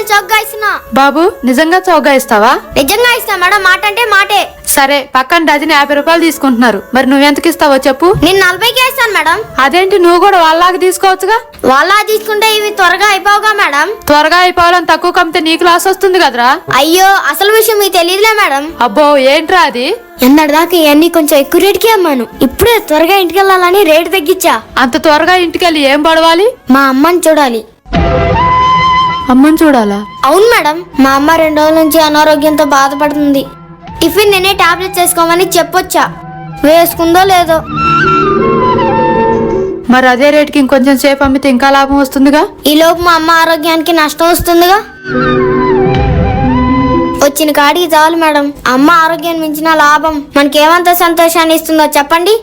రూపాయలు చౌకగా ఇస్తున్నా బాబు నిజంగా చౌగా ఇస్తావా నిజంగా ఇస్తా మేడం. మాట అంటే మాటే. సరే పక్కన డజన్ యాభై రూపాయలు తీసుకుంటున్నారు. మరి నువ్వెంతకి ఇస్తావో చెప్పు. నేను నలభైకే ఇస్తాను మేడం. అదేంటి నువ్వు కూడా వాళ్ళలాగా తీసుకోవచ్చుగా? వాళ్ళ తీసుకుంటే ఇవి త్వరగా అయిపోవుగా మేడం. త్వరగా అయిపోవాలని తక్కువ కమ్మితే నీకు లాస్ వస్తుంది కదరా? అయ్యో అసలు విషయం మీకు తెలియదులే మేడం. అబ్బో ఏంట్రా అది? దాకా ఇవన్నీ కొంచెం ఎక్కువ రేటుకి అమ్మాను. ఇప్పుడే త్వరగా ఇంటికి వెళ్ళాలని రేటు తగ్గించా. అంత త్వరగా ఇంటికెళ్ళి ఏం పడవాలి? మా అమ్మని చూడాలి. అమ్మని చూడాలా? అవును మేడం. మా అమ్మ రెండు రోజుల నుంచి అనారోగ్యంతో బాధపడుతుంది. టిఫిన్ నేనే టాబ్లెట్స్ వేసుకోమని చెప్పొచ్చా? వేసుకుందో లేదో. మరి అదే రేటుకి ఇంకొంచెం సేపు అమ్మితే ఇంకా లాభం వస్తుందిగా? ఈ లోపు మా అమ్మ ఆరోగ్యానికి నష్టం వస్తుందిగా? వచ్చిన కాడికి చాలు మేడం. అమ్మ ఆరోగ్యాన్ని మించిన లాభం మనకేమంత సంతోషాన్ని ఇస్తుందో చెప్పండి?